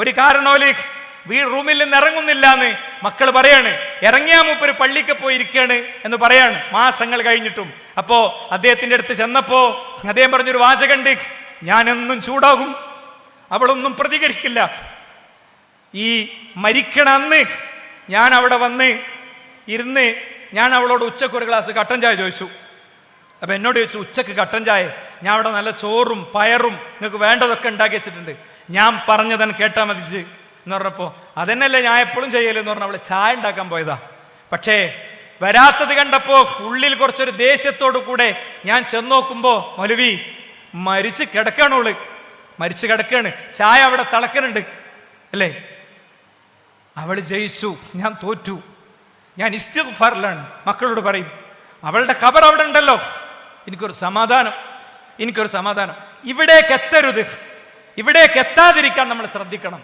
ഒരു കാരണോൽ വീട് റൂമിൽ നിന്ന് ഇറങ്ങുന്നില്ല എന്ന് മക്കൾ പറയാണ്. ഇറങ്ങിയാ മൂപ്പര് പള്ളിക്ക് പോയി ഇരിക്കുകയാണ് എന്ന് പറയാണ്. മാസങ്ങൾ കഴിഞ്ഞിട്ടും. അപ്പോ അദ്ദേഹത്തിന്റെ അടുത്ത് ചെന്നപ്പോ അദ്ദേഹം പറഞ്ഞൊരു വാചകണ്ട്. ഞാനെന്നും ചൂടാകും. അവളൊന്നും പ്രതികരിക്കില്ല. ഈ മരിക്കണ അന്ന് ഞാൻ അവിടെ വന്ന് ഇരുന്ന് ഞാൻ അവളോട് ഉച്ചയ്ക്ക് ഒരു ഗ്ലാസ് കട്ടൻ ചായ ചോദിച്ചു. അപ്പൊ എന്നോട് ചോദിച്ചു ഉച്ചയ്ക്ക് കട്ടൻ ചായ? ഞാൻ അവിടെ നല്ല ചോറും പയറും നിങ്ങൾക്ക് വേണ്ടതൊക്കെ ഉണ്ടാക്കി വെച്ചിട്ടുണ്ട്. ഞാൻ പറഞ്ഞതൻ കേട്ടാ മതിച്ച് എന്ന് പറഞ്ഞപ്പോൾ അതന്നെയല്ലേ ഞാൻ എപ്പോഴും ചെയ്യലെന്ന് പറഞ്ഞാൽ അവൾ ചായ ഉണ്ടാക്കാൻ പോയതാ. പക്ഷേ വരാത്തത് കണ്ടപ്പോൾ ഉള്ളിൽ കുറച്ചൊരു ദേഷ്യത്തോടു കൂടെ ഞാൻ ചെന്ന് നോക്കുമ്പോൾ മലുവി മരിച്ച് കിടക്കാണ് അവൾ മരിച്ച് കിടക്കാണ്. ചായ അവിടെ തിളക്കനുണ്ട് അല്ലേ? അവൾ ജയിച്ചു. ഞാൻ തോറ്റു. ഞാൻ ഇസ്തിഫാറിലാണ് മക്കളോട് പറയും അവളുടെ ഖബർ അവിടെ ഉണ്ടല്ലോ. എനിക്കൊരു സമാധാനം. എനിക്കൊരു സമാധാനം. ഇവിടേക്ക് എത്തരുത്. ഇവിടേക്ക് എത്താതിരിക്കാൻ നമ്മൾ ശ്രദ്ധിക്കണം.